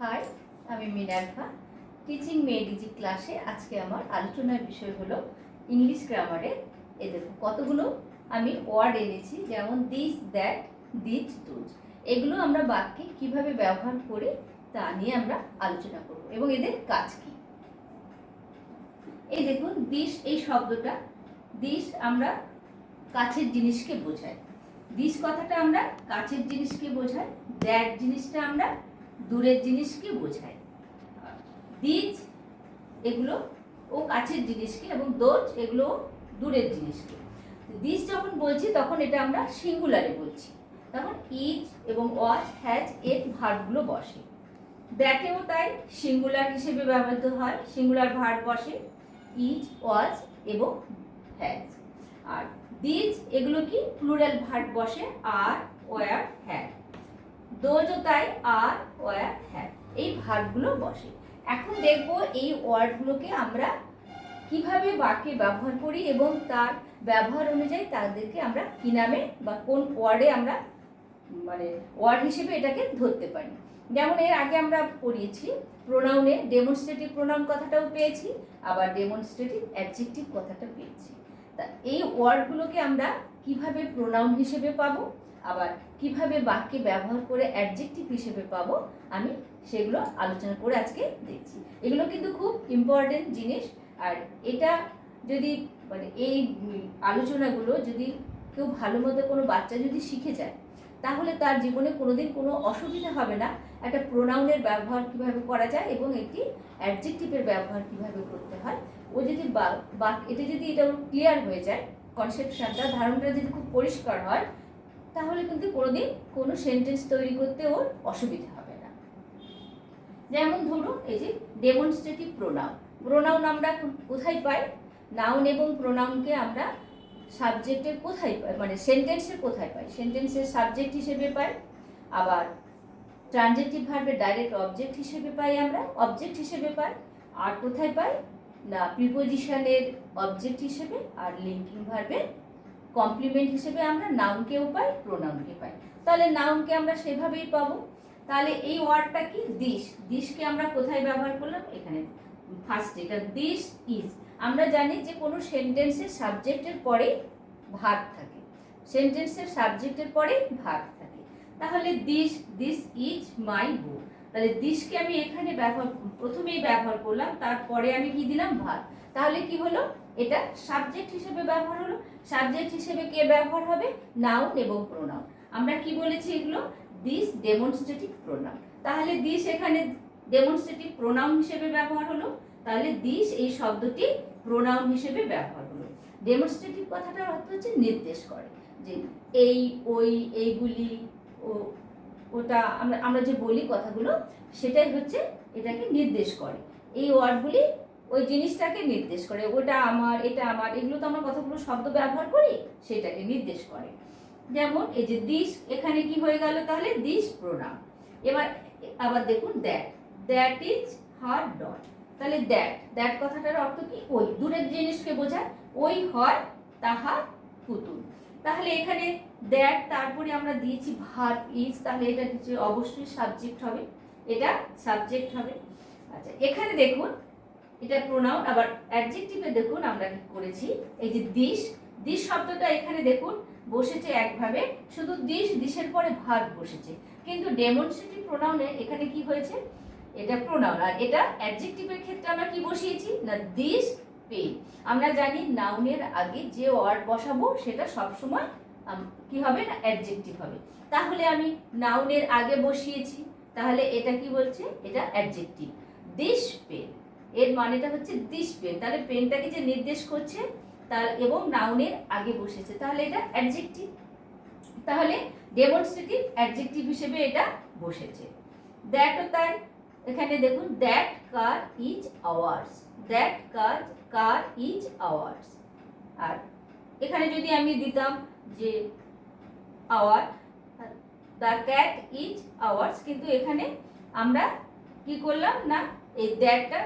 High, আমি Minerva teaching মেডিজি ক্লাসে আজকে আমার আলোচনার বিষয় হলো ইংলিশ গ্রামারে এ। দেখো, কতগুলো আমি ওয়ার্ড এনেছি, যেমন দিস দ্যাট দিচ দুজ এগুলো আমরা বাক্যে কীভাবে ব্যবহার করে তা নিয়ে আমরা আলোচনা করব। এবং এদের কাজ কি? এই দেখুন দিস এই শব্দটা দিস আমরা কাছের জিনিসকে বোঝাই। দিস কথাটা আমরা কাছের জিনিসকে বোঝাই দ্যাট জিনিসটা আমরা দূরের জিনিসকে বোঝায়। দিজ এগুলো ও কাছের জিনিসকে এবং দোজ এগুলো দূরের জিনিসকে। দিস যখন বলছি, তখন এটা আমরা সিঙ্গুলারে বলছি। তখন ইজ এবং ওয়াজ, হ্যাজ এর ভার্বগুলো বসে। দ্যাটেও তাই সিঙ্গুলার হিসেবে ব্যবহৃত হয়, সিঙ্গুলার ভার্ব বসে, ইজ, ওয়াজ এবং হ্যাজ। আর দিজ এগুলো কি? প্লুরাল ভার্ব বসে, আর, ওয়ার হ্যাড দোজও তাই আর ওয়ার হ্যাভ। এই ভার্বগুলো বসে। এখন দেখব এই ওয়ার্ডগুলোকে আমরা কীভাবে বাক্যে ব্যবহার করি এবং তার ব্যবহার অনুযায়ী তাদেরকে আমরা কি নামে বা কোন ওয়ার্ডে আমরা মানে ওয়ার্ড হিসেবে এটাকে ধরতে পারি। যেমন এর আগে আমরা পড়িয়েছি, প্রোনাউনে ডেমনস্ট্রেটিভ প্রোনাউন কথাটাও পেয়েছি, আবার ডেমনস্ট্রেটিভ অ্যাডজেক্টিভ কথাটা পেয়েছি। তা এই ওয়ার্ডগুলোকে আমরা কীভাবে প্রোনাউন হিসেবে পাবো? আবার কীভাবে বাক্যে ব্যবহার করে অ্যাডজেক্টিভ হিসেবে পাবো, আমি সেগুলো আলোচনা করে আজকে দেখছি। এগুলো কিন্তু খুব ইম্পর্টেন্ট জিনিস। আর এটা যদি মানে এই আলোচনাগুলো যদি কেউ ভালো মতো কোনো বাচ্চা যদি শিখে যায়, তাহলে তার জীবনে কোনোদিন কোনো অসুবিধা হবে না। একটা প্রোনাউনের ব্যবহার কীভাবে করা যায় এবং একটি অ্যাডজেক্টিভের ব্যবহার কীভাবে করতে হয়। ও যদি বা- এটা যদি এটা ক্লিয়ার হয়ে যায় কনসেপশনটা ধারণটা যদি খুব পরিষ্কার হয় তাহলে কিন্তু কোনোদিন কোনো সেন্টেন্স তৈরি করতে ওর অসুবিধা হবে না। যেমন ধরুন, এই যে ডেমনস্ট্রেটিভ প্রোনাউন প্রোনাউন আমরা কোথায় পাই? নাউন এবং প্রোনাউনকে আমরা সাবজেক্টের কোথায় পাই? মানে সেন্টেন্সের কোথায় পাই? সেন্টেন্সের সাবজেক্ট হিসেবে পাই, আবার ট্রানজেক্টিভ ভার্বের ডাইরেক্ট অবজেক্ট হিসেবে পাই আমরা অবজেক্ট হিসেবে পাই, আর কোথায় পাই? না প্রিপোজিশনের অবজেক্ট হিসেবে, আর লিঙ্কিং ভার্বের কমপ্লিমেন্ট হিসেবে আমরা নাউনকেও পাই প্রোনাউনকে পাই। তাহলে নাউনকে আমরা সেভাবেই পাবো। তাহলে এই ওয়ার্ডটা কি? দিস। দিসকে আমরা কোথায় ব্যবহার করলাম? এখানে। ফার্স্ট এটা দিস ইজ আমরা জানি যে কোনো সেন্টেন্সের সাবজেক্টের পরে ভার্ব থাকে। সেন্টেন্সের সাবজেক্টের পরে ভার্ব থাকে। তাহলে this this is my book তাহলে দিসকে আমি এখানে ব্যবহার, প্রথমেই ব্যবহার করলাম, তারপরে আমি কি দিলাম? ভার্ব তাহলে কি হলো? এটা সাবজেক্ট হিসেবে ব্যবহার হলো। সাবজেক্ট হিসেবে কে ব্যবহার হবে? নাউন এবং প্রোনাউন আমরা কি বলেছি এগুলো? দিস ডেমনস্ট্রেটিভ প্রোনাউন তাহলে দিস এখানে ডেমনস্ট্রেটিভ প্রোনাউন হিসেবে ব্যবহার হলো। তাহলে দিস এই শব্দটি প্রোনাউন হিসেবে ব্যবহার হলো। ডেমনস্ট্রেটিভ কথাটার অর্থ হচ্ছে নির্দেশ করে। যে এই, ওই, এইগুলি, ও, ওটা আমরা আমরা যে বলি কথাগুলো, সেটাই হচ্ছে এটাকে নির্দেশ করে। এই ওয়ার্ডগুলি ওই জিনিসটাকে নির্দেশ করে, ওটা আমার, এটা আমার, এগুলো তো আমরা কতগুলো শব্দ ব্যবহার করি? সেটাকে নির্দেশ করে। যেমন এই যে দিস, এখানে কি হয়ে গেল তাহলে? দিস প্রোনাম এবার, আবার দেখুন that that is her dot তাহলে দ্যাট দ্যাট কথাটার অর্থ কি? ওই, দূরের জিনিসকে বোঝায়, ওই হয় তাহার পুতুল। তাহলে এখানে দ্যাট তারপরে আমরা দিয়েছি ভার ইজ তাহলে এটা অবশ্যই সাবজেক্ট হবে। এটা সাবজেক্ট হবে। আচ্ছা এখানে দেখুন এটা প্রোনাউন আবার অ্যাডজেক্টিভে দেখুন আমরা কি করেছি? এই যে দিশ দিশ শব্দটা এখানে দেখুন, বসেছে একভাবে, শুধু দিশ দিশের পরে ভার বসেছে। কিন্তু ডেমনস্ট্রেটিভ প্রোনাউনে এখানে কি হয়েছে? এটা প্রোনাউন আর এটা অ্যাডজেক্টিভের ক্ষেত্রে আমরা কি বসিয়েছি? না, দিস পে আমরা জানি নাউনের আগে যে ওয়ার্ড বসাবো, সেটা সবসময় কি হবে? না অ্যাডজেক্টিভ হবে। তাহলে আমি নাউনের আগে বসিয়েছি, তাহলে এটা কি বলছে? এটা অ্যাডজেক্টিভ দিস, পেন। এর মানেটা হচ্ছে দিস পেন। তাহলে পেনটাকে যে নির্দেশ করছে, তার এবং নাউনের আগে বসেছে। তাহলে এটা অ্যাডজেক্টিভ তাহলে ডেমনস্ট্রেটিভ অ্যাডজেক্টিভ হিসেবে এটা বসেছে। দ্যাটও তাই। এখানে দেখুন that car is ours that car car is ours আর এখানে যদি আমি দিতাম যে our the cat is ours কিন্তু এখানে আমরা কি করলাম না, এই দ্যাটটা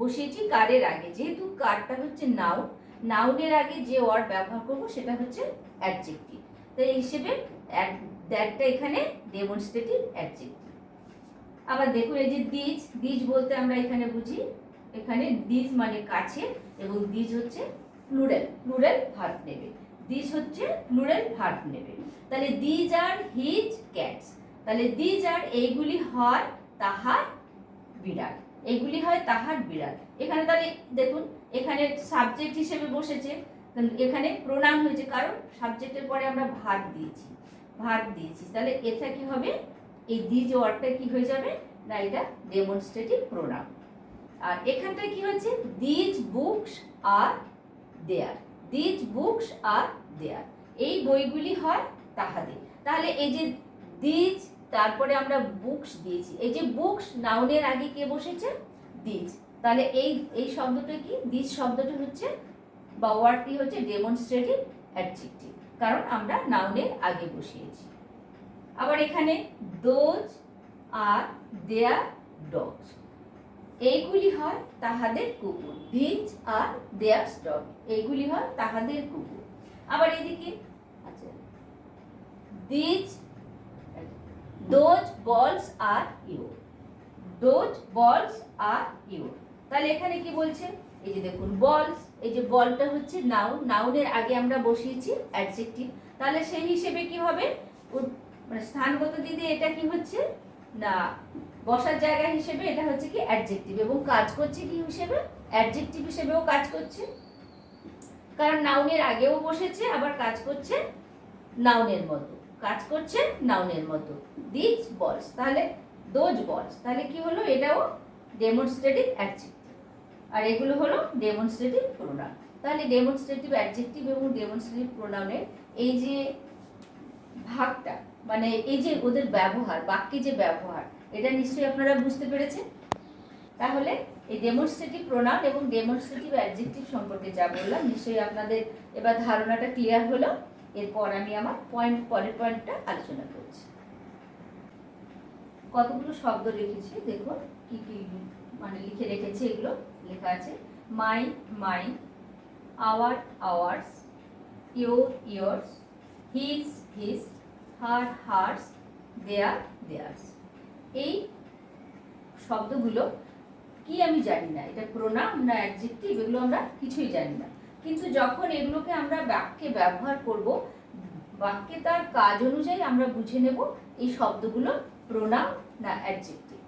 বসিয়েছি কারের আগে। যেহেতু কারটা হচ্ছে নাউন নাউনের আগে যে ওয়ার্ড ব্যবহার করব সেটা হচ্ছে অ্যাডজেক্টিভ তো এই হিসেবে দ্যাটটা এখানে ডেমনস্ট্রেটিভ অ্যাডজেক্টিভ আবার দেখুন, এই যে দ্বিজ দ্বিজ বলতে আমরা এখানে বুঝি, এখানে দ্বিজ মানে কাছে এবং দ্বিজ হচ্ছে প্লুরাল প্লুরাল ভার্ব নেবে। দ্বিজ হচ্ছে প্লুরাল ভার্ব নেবে। তাহলে দিজ আর হিজ ক্যাটস তাহলে দিজ আর এইগুলি হয় তাহার বিড়াল। এইগুলি হয় তাহার বিরাট এখানে তাহলে দেখুন, এখানে সাবজেক্ট হিসেবে বসেছে এখানে প্রণাম হয়েছে, কারণ সাবজেক্টের পরে আমরা ভাগ দিয়েছি ভাগ দিয়েছি। তাহলে এটা কি হবে? এই দিজ ওয়ার্ডটা কি হয়ে যাবে? না, এটা ডেমনস্ট্রেটিভ প্রোনাম আর এখানটা কি হচ্ছে these books are their these books are their এই বইগুলি হয় তাহাদের। তাহলে এই যে দিজ তারপরে আমরা বুকস দিয়েছি। এই যে বুকস নাউনের আগে কে বসেছে? দিজ তাহলে এই এই শব্দটা কি? দিজ শব্দটা হচ্ছে বা ওয়ার্ডটি হচ্ছে ডেমনস্ট্রেটিভ অ্যাডজেক্টিভ কারণ আমরা নাউনের আগে বসিয়েছি। আবার এখানে দোজ আর দেয়ার ডগস এইগুলি হয় তাহাদের কুকুর। ভিজ আর দেয়ার ডগ এইগুলি হয় তাহাদের কুকুর। আবার এদিকে আচ্ছা। দিজ দোজ বলস আর ইউর দোজ বলস আর ইউর তাহলে এখানে কি বলছে? এই যে দেখুন বলস এই যে বলটা হচ্ছে নাউন নাউনের আগে আমরা বসিয়েছি অ্যাডজেক্টিভ তাহলে সেই হিসেবে কি হবে? মানে স্থানগত দিদি এটা কি হচ্ছে? না, বসার জায়গা হিসেবে এটা হচ্ছে কি অ্যাডজেক্টিভ এবং কাজ করছে কি হিসেবে? অ্যাডজেক্টিভ হিসেবেও কাজ করছে। কারণ নাউনের আগেও বসেছে, আবার কাজ করছে নাউনের মতো। কাজ করছে নাউনের মতো। দিস বলস তাহলে দোজ বলস তাহলে কি হলো? এটাও ডেমনস্ট্রেটিভ অ্যাডজেক্টিভ আর এগুলো হলো ডেমনস্ট্রেটিভ প্রোনাউন তাহলে ডেমনস্ট্রেটিভ অ্যাডজেক্টিভ এবং ডেমনস্ট্রেটিভ প্রোনাউনের এই যে ভাগটা মানে এই যে ওদের ব্যবহার, বাক্যে যে ব্যবহার, এটা নিশ্চয়ই আপনারা বুঝতে পেরেছেন? তাহলে এই ডেমনস্ট্রেটিভ প্রোনাউন এবং ডেমনস্ট্রেটিভ অ্যাডজেক্টিভ সম্পর্কে যা বললাম, নিশ্চয়ই আপনাদের এবার ধারণাটা ক্লিয়ার হলো। এরপর আমি আমার পয়েন্ট পরের পয়েন্টটা আলোচনা করছি। কতগুলো শব্দ লিখেছি? দেখুন, কি কি মানে লিখে রেখেছি এগুলো। লেখা আছে my my our ours your yours his his her hers their theirs এই শব্দগুলো কি আমি জানি না? এটা প্রোনাম না অ্যাডজেক্টিভ এগুলো আমরা কিছুই জানি না। কিন্তু যখন এগুলোকে আমরা বাক্যে ব্যবহার করব, বাক্যে তার কাজ অনুযায়ী আমরা বুঝে নেব এই শব্দগুলো প্রোনাম না অ্যাডজেক্টিভ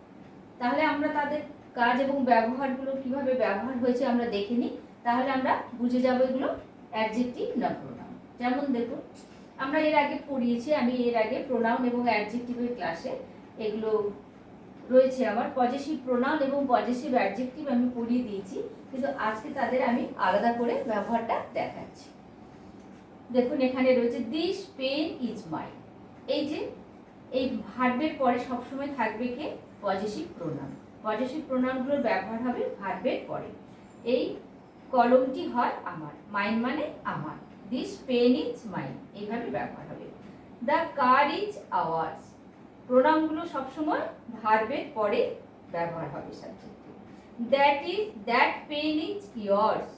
তাহলে আমরা তাদের কাজ এবং ব্যবহারগুলো কীভাবে ব্যবহার হয়েছে আমরা দেখে নিই। তাহলে আমরা বুঝে যাব এগুলো অ্যাডজেক্টিভ না প্রোনাম যেমন দেখুন, আমরা এর আগে পড়িয়েছি, আমি এর আগে প্রোনাউন এবং অ্যাডজেক্টিভের ক্লাসে এগুলো রয়েছে আমার। পজেসিভ প্রোনাউন এবং পজেসিভ অ্যাডজেক্টিভ আমি পড়িয়ে দিয়েছি, কিন্তু আজকে তাদের আমি আলাদা করে ব্যবহারটা দেখাচ্ছি। দেখুন, এখানে রয়েছে দিস পেন ইজ মাই এই যে, এই ভার্বের পরে সবসময় থাকবে কে? পজেসিভ প্রোনাউন পজেসিভ প্রোনাউনগুলোর ব্যবহার হবে ভার্বের পরে। এই কলমটি হয় আমার। মাইন মানে আমার। দিস পেন ইজ মাইন এইভাবে ব্যবহার হবে। দ্য কার ইজ আওয়ার্স প্রোনাউনগুলো সবসময় ভার্বের পরে ব্যবহার হবে সাবজেক্টে that is that pen is yours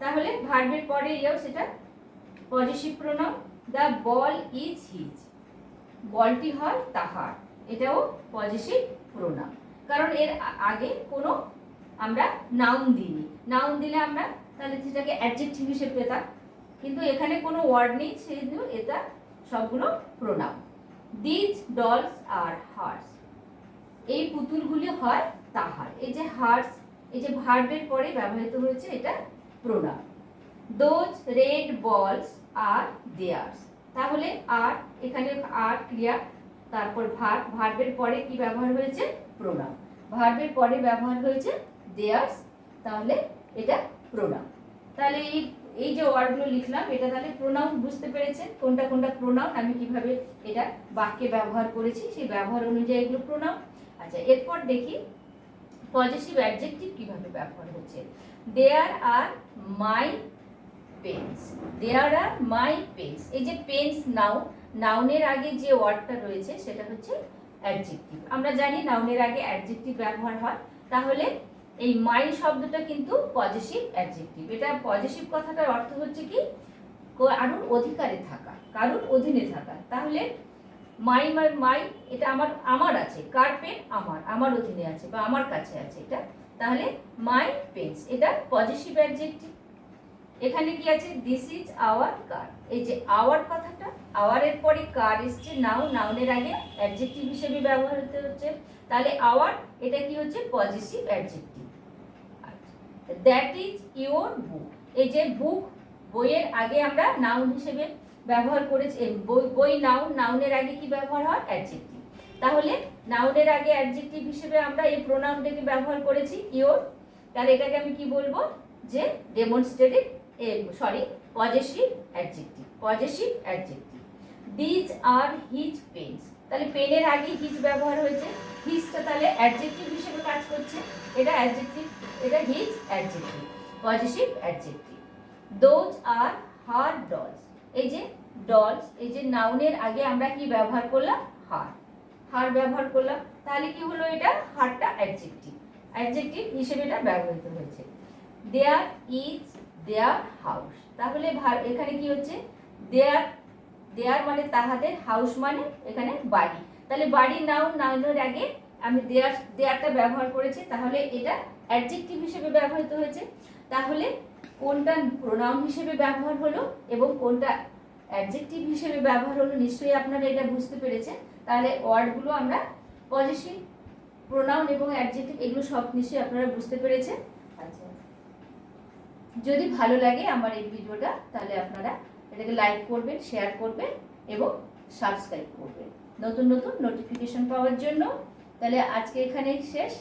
তাহলে ভার্বের পরে ইয়ার্স সেটা possessive pronoun the ball is his বলটি হয় তাহার। এটাও পজিটিভ প্রোনাউন কারণ এর আগে কোনো আমরা নাউন দিইনি। নাউন দিলে আমরা তাহলে সেটাকে অ্যাডজেক্টিভ হিসেবে পেতাম। কিন্তু এখানে কোনো ওয়ার্ড নেই সেই জন্য এটা সবগুলো pronoun these dolls are hers এই পুতুলগুলি হয় তাহার। এই যে হার্স এই যে ভার্বের পরে ব্যবহৃত হয়েছে এটা প্রোনাউন দোজ রেড বলস আর দেয়ার্স তাহলে আর, এখানে আর ক্রিয়া, তারপর ভার্ব ভার্বের পরে কি ব্যবহার হয়েছে? প্রোনাউন ভার্বের পরে ব্যবহার হয়েছে দেয়ার্স তাহলে এটা প্রোনাউন তাহলে এই এই যে ওয়ার্ডগুলো লিখলাম, এটা তাহলে প্রোনাউন বুঝতে পেরেছেন কোনটা কোনটা প্রোনাউন আমি কীভাবে এটা বাক্যে ব্যবহার করেছি, সেই ব্যবহার অনুযায়ী এগুলো প্রোনাউন আচ্ছা এরপর দেখি পজিটিভ অ্যাডজেক্টিভ কীভাবে ব্যবহার হচ্ছে। দেয়ার আর মাই পেন্স দেয়ার আর মাই পেন্স এই যে পেন্স নাও নাউনের আগে যে ওয়ার্ডটা রয়েছে, সেটা হচ্ছে অ্যাডজেক্টিভ আমরা জানি নাউনের আগে অ্যাডজেক্টিভ ব্যবহার হয়, তাহলে এই মাই শব্দটা কিন্তু পজিটিভ অ্যাডজেক্টিভ এটা পজিটিভ কথাটার অর্থ হচ্ছে কি? কারুর অধিকারে থাকা, কারুর অধীনে থাকা। তাহলে মাই মাই মাই এটা আমার আমার আছে। কার পেন আমার আমার অধীনে আছে বা আমার কাছে আছে এটা। তাহলে মাই পেন্স এটা পজিটিভ অ্যাডজেক্টিভ এখানে কি আছে? দিস ইজ আওয়ার কার এই যে আওয়ার কথাটা আওয়ারের পরে কার এসছে নাও নাউনের আগে অ্যাডজেক্টিভ হিসেবে ব্যবহৃত হচ্ছে। তাহলে আওয়ার এটা কি হচ্ছে? Possessive adjective that is your book এই যে বুক বইয়ের আগে আমরা নাউন হিসেবে ব্যবহার করেছি বই নাউন নাউনের আগে কি ব্যবহার হয়? অ্যাডজেক্টিভ তাহলে নাউনের আগে অ্যাডজেক্টিভ হিসেবে আমরা এই প্রোনাউনটাকে ব্যবহার করেছি ইওর তাহলে এটাকে আমি কি বলব? যে demonstrative sorry possessive adjective possessive adjective these are his pens তাহলে পেনের আগে হিজ ব্যবহার হয়েছে। হিজটা তাহলে অ্যাডজেক্টিভ হিসেবে কাজ করছে। এটা অ্যাডজেক্টিভ এটা his adjective possessive adjective those are her dolls এই যে ডলস এই যে নাউনের আগে আমরা কি ব্যবহার করলাম? হার হার ব্যবহার করলাম। তাহলে কি হলো এটা? হারটা অ্যাডজেক্টিভ অ্যাডজেক্টিভ হিসেবে এটা ব্যবহৃত হয়েছে। দেয়ার ইজ দেয়ার হাউস তাহলে এখানে কি হচ্ছে? দেয়ার দেয়ার মানে তাহাদের হাউস মানে এখানে বাড়ি। তাহলে বাড়ি নাউন নাউনের আগে আমি দেয়ার দেয়ারটা ব্যবহার করেছি তাহলে এটা অ্যাডজেক্টিভ হিসেবে ব্যবহৃত হয়েছে। তাহলে কোনটা প্রোনাউন হিসেবে ব্যবহার হলো এবং কোনটা অ্যাডজেক্টিভ হিসেবে ব্যবহার হলো নিশ্চয়ই আপনারা এটা বুঝতে পেরেছেন। তাহলে ওয়ার্ডগুলো আমরা পজিটিভ প্রোনাউন এবং অ্যাডজেক্টিভ এগুলো সব নিশ্চয়ই আপনারা বুঝতে পেরেছেন। আচ্ছা। যদি ভালো লাগে আমার এই ভিডিওটা তাহলে আপনারা এটাকে লাইক করবেন শেয়ার করবেন এবং সাবস্ক্রাইব করবেন। নতুন নতুন নোটিফিকেশন পাওয়ার জন্য। তাহলে আজকে এখানেই শেষ।